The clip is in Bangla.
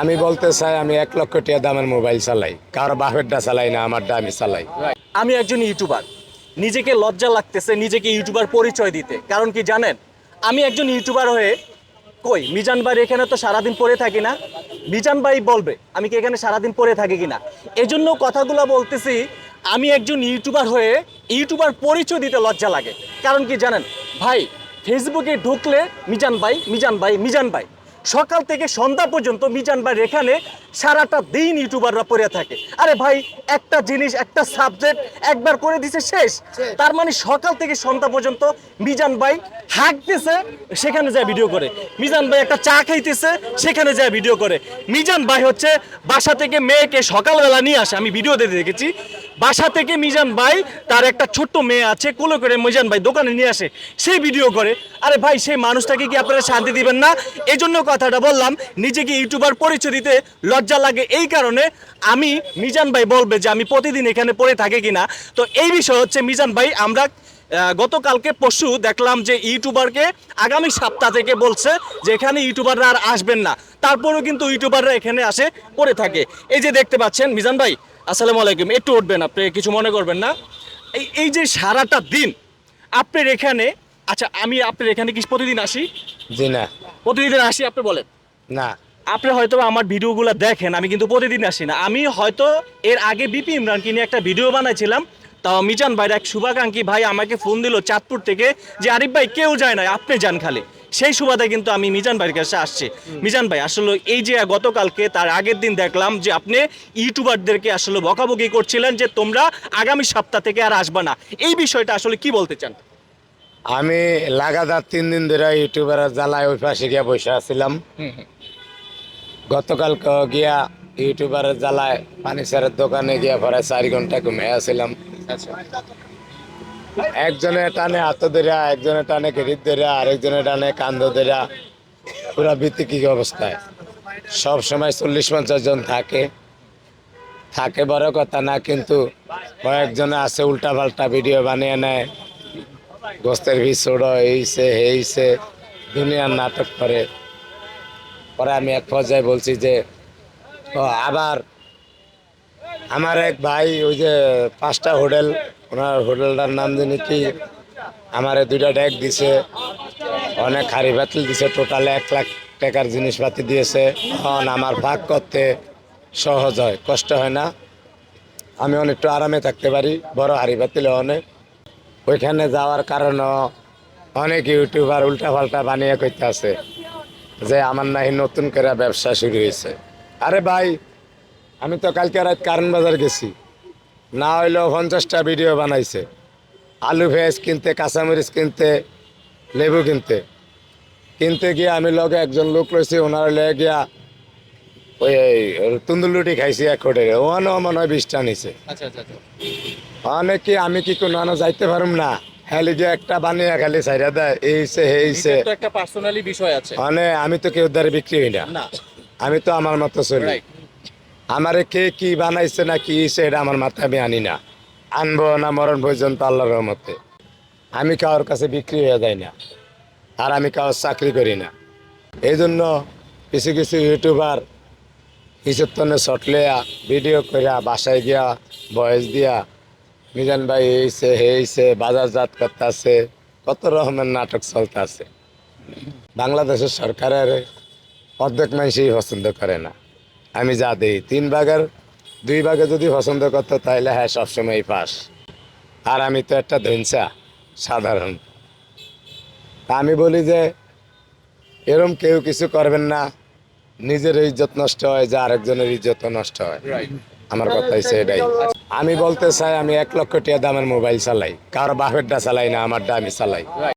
আমি বলতে চাই, আমি এক লক্ষ টাকা দামের মোবাইল চালাই। কারও বাপেরটা চালাই না, আমারটা আমি চালাই। আমি একজন ইউটিউবার। নিজেকে লজ্জা লাগতেছে, নিজেকে ইউটিউবার পরিচয় দিতে। কারণ কি জানেন? আমি একজন ইউটিউবার হয়ে কই? মিজান ভাই এখানে তো সারাদিন পরে থাকি না। মিজান ভাই বলবে, আমি কি এখানে সারাদিন পরে থাকি কিনা? এজন্য কথাগুলো বলতেছি, আমি একজন ইউটিউবার হয়ে ইউটিউবার পরিচয় দিতে লজ্জা লাগে। কারণ কি জানেন? ভাই ফেসবুকে ঢুকলে মিজান ভাই মিজান ভাই মিজান ভাই। সকাল থেকে সন্ধ্যা পর্যন্ত মিজান ভাই এখানে সারাটা দিন ইউটিউবাররা পড়ে থাকে। আরে ভাই একটা জিনিস একটা সাবজেক্ট একবার করে দিছে শেষ। তার মানে সকাল থেকে সন্ধ্যা পর্যন্ত মিজান ভাই হাঁকতেছে সেখানে যায় ভিডিও করে। মিজান ভাই একটা চা খাইতেছে সেখানে যায় ভিডিও করে। মিজান ভাই হচ্ছে বাসা থেকে মেয়েকে সকালবেলা নিয়ে আসে। আমি ভিডিও দেখে দেখেছি। বাসা থেকে মিজান ভাই, তার একটা ছোট্ট মেয়ে আছে, কোলো করে মিজান ভাই দোকানে নিয়ে আসে, সেই ভিডিও করে। আরে ভাই, সেই মানুষটাকে কি আপনারা শান্তি দিবেন না? এই জন্য কথাটা বললাম, নিজেকে ইউটিউবার পরিচয় দিতে লজ্জা লাগে। এই কারণে আমি মিজান ভাই বলবে যে, আমি প্রতিদিন এখানে পড়ে থাকি কিনা। তো এই বিষয় হচ্ছে, মিজান ভাই, আমরা গতকালকে পরশু দেখলাম যে ইউটিউবারকে আগামী সপ্তাহ থেকে বলছে যে, এখানে ইউটিউবাররা আর আসবেন না। তারপরেও কিন্তু ইউটিউবাররা এখানে আসে, পড়ে থাকে। এই যে দেখতে পাচ্ছেন মিজান ভাই আসসালামু আলাইকুম একটু উঠবেন আপনি কিছু মনে করবেন না। এই এই যে সারাটা দিন আপনার এখানে আচ্ছা আমি আপনার এখানে কি প্রতিদিন আসি? জি না। প্রতিদিন আসি আপনি বলেন। না। আপনি হয়তো আমার ভিডিওগুলো দেখেন আমি কিন্তু প্রতিদিন আসি না। আমি হয়তো এর আগে বিপি ইমরানকে নিয়ে একটা ভিডিও বানাইছিলাম তাও মিজান ভাইয়ের এক শুভাকাঙ্ক্ষী ভাই আমাকে ফোন দিল চাঁদপুর থেকে যে আরিফ ভাই কেউ যায় না আপনি যান খালি। সেই সুবাদে কিন্তু আমি মিজান ভাইয়ের কাছে আসছি। মিজান ভাই আসলে এই যে গতকালকে তার আগের দিন দেখলাম যে আপনি ইউটিউবারদেরকে আসলে বকাবকি করছিলেন যে তোমরা আগামী সপ্তাহ থেকে আর আসবে না। এই বিষয়টা আসলে কি বলতে চান? আমি লাগাতার তিন দিন ধরে ইউটিউবের জ্বালায় ওই পাশে গিয়া বসে আছিলাম। গতকাল গিয়া ইউটিউবারের জ্বালায় ফার্নিচারের দোকানে গিয়া পরে চারি ঘণ্টা ঘুমিয়ে আসছিলাম একজনে টানে হাত ধরিয়া, একজনে টানে গেরিত ধরিয়া, আরেকজনে টানে কান্দ ধরিয়া, পুরা বিতিকি অবস্থায়। সব সময় চল্লিশ পঞ্চাশ জন থাকে। থাকে বড় কথা না, কিন্তু কয়েকজনে আছে উল্টা পাল্টা ভিডিও বানিয়ে নেয়। গোস্তের ভিড় এইছে হেইছে দুনিয়ার নাটক করে। পরে আমি এক পর্যায়ে বলছি যে আবার আমার এক ভাই, ওই যে পাঁচটা হোটেল ওনার হোটেলটার নাম জানি কি? আমার দুইটা ডেক দিছে। অনেক হাড়ি বাতিল দিছে। টোটাল এক লাখ টাকার জিনিসপাতি দিয়েছে। এখন আমার ভাগ করতে সহজ হয়, কষ্ট হয় না। আমি অনেকটু আরামে থাকতে পারি, বড় হাড়ি বাতিলে অনেক। ওইখানে যাওয়ার কারণও অনেক ইউটিউবার উল্টা পাল্টা বানিয়ে করতে আছে যে আমার নাহি নতুন করে ব্যবসা শুরু হয়েছে আরে ভাই, আমি তো কালকে রাত কারণ বাজার গেছি। না হইলেও পঞ্চাশটা ভিডিও বানাইছে। আলু ভেজ কিনতে কাঁচামরিচ কিনতে লেবু কিনতে। কিনতে গিয়ে আমি লগে একজন লোক রয়েছে ওনার লগে গিয়া ওই তুন্দুলুটি খাইছি এক হোটেলে ওখানেও মনে হয় বিশটা নিছে। আচ্ছা আচ্ছা আচ্ছা। অনেকে আমি কি কোনো আনা যাইতে পারুম না? খালি যে একটা বানিয়ে খালি সাইরা দেয়। এইছে হেইছে একটা পার্সোনালি বিষয় আছে। মানে আমি তো কেউ দ্বারা বিক্রি হই না। না। আমি তো আমার মতো চলি। আমারে কে কি বানাইছে না কি এটা আমার মাথায় আমি আনি না। আনব না মরণ পর্যন্ত আল্লাহর রহমতে। আমি কারোর কাছে বিক্রি হয়ে যাই না, আর আমি কারোর চাকরি করি না। এই জন্য কিছু কিছু ইউটিউবার কিছুর তনে শটলেয়া ভিডিও করিয়া বাসায় গিয়া বয়স দিয়া, মিজান ভাই এইছে, হেইছে, বাজারজাত করতেছে, কত রকমের নাটক চলতেছে। বাংলাদেশের সরকারের অর্ধেক মানুষই পছন্দ করে না। আমি যা দিই। তিন ভাগের দুই ভাগে যদি পছন্দ করতো তাহলে হ্যাঁ সবসময় পাস। আর আমি তো একটা ধনসা সাধারণ। তা আমি বলি যে এরম কেউ কিছু করবেন না। নিজের ইজ্জত নষ্ট হয় যে আরেকজনের ইজ্জত নষ্ট হয়। আমার কথা হচ্ছে এটাই। আমি বলতে চাই আমি এক লক্ষ টাকা দামের মোবাইল চালাই। কারও বাপেরটা চালাই না আমারটা আমি চালাই।